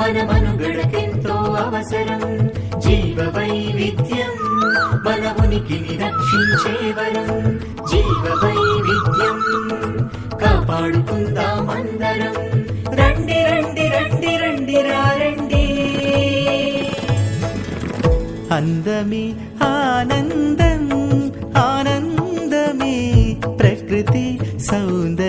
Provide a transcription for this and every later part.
మన మనుగడకెంతో అవసరం. జీవ వైవిధ్యం మన ఉనికిని రక్షించే వరం. జీవ వైవిధ్యం కాపాడుకుందామందరం రండి రండి రండి రండి రండి అందమే ఆనందం ఆనందమే ప్రకృతి సౌందర్యం.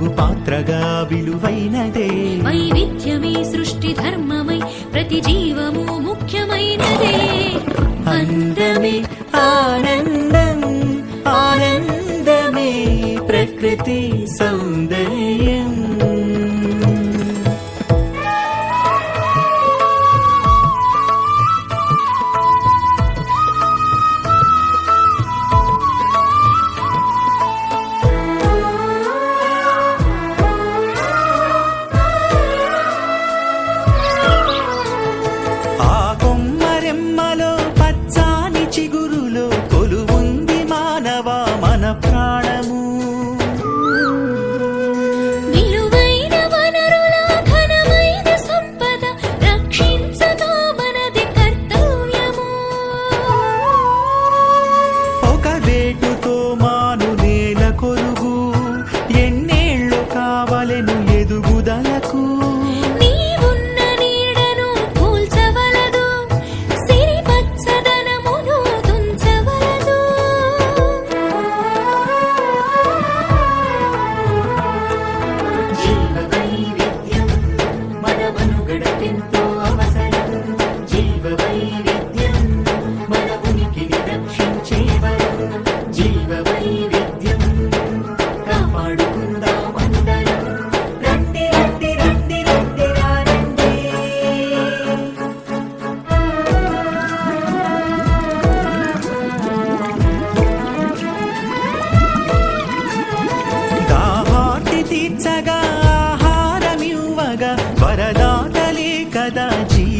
సాగు పాత్రగా విలువైనదే. వైవిధ్యమే సృష్టి ధర్మమై ప్రతి జీవము ముఖ్యమైనదే. అందమే ఆనందం ఆనందమే ప్రకృతి సౌందర్యం.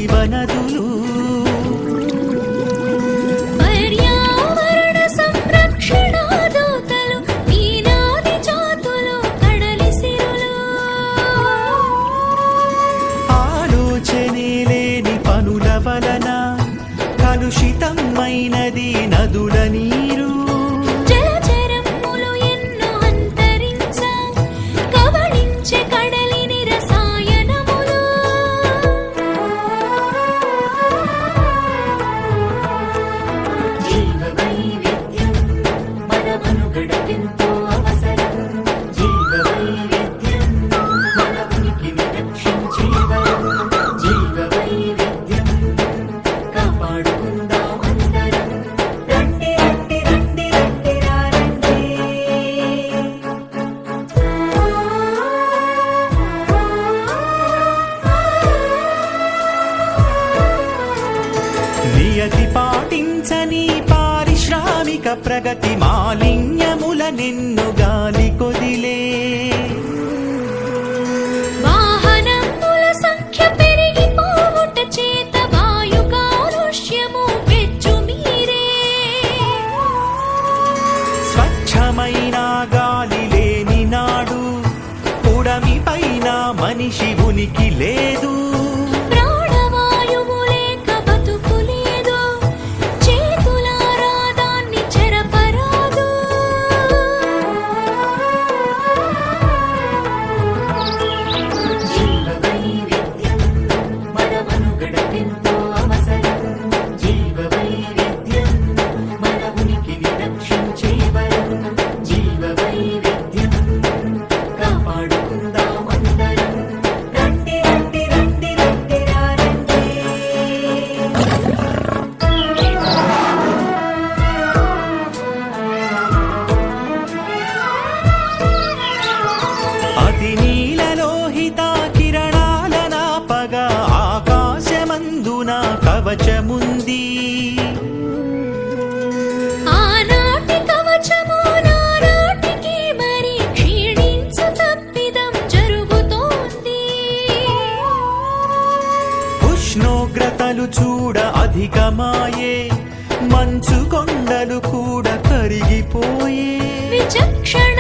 జీవనదులు ప్రగతి మాలిన్యముల నిన్ను గాలి కొదిలే. భారముంది ఉష్ణోగ్రతలు చూడ అధికమాయే మంచు కొండలు కూడా కరిగిపోయే. విచక్షణ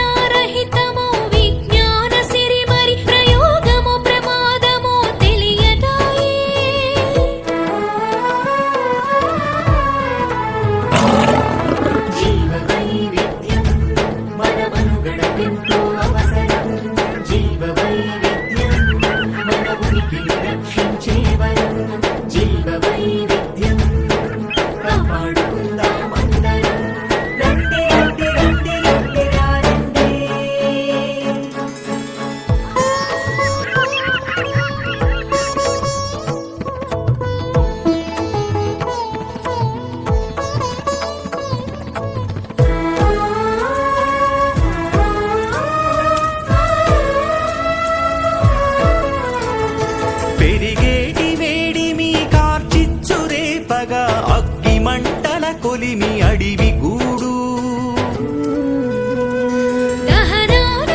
మంటల కొలిమి అడివి గూడు. దహనాన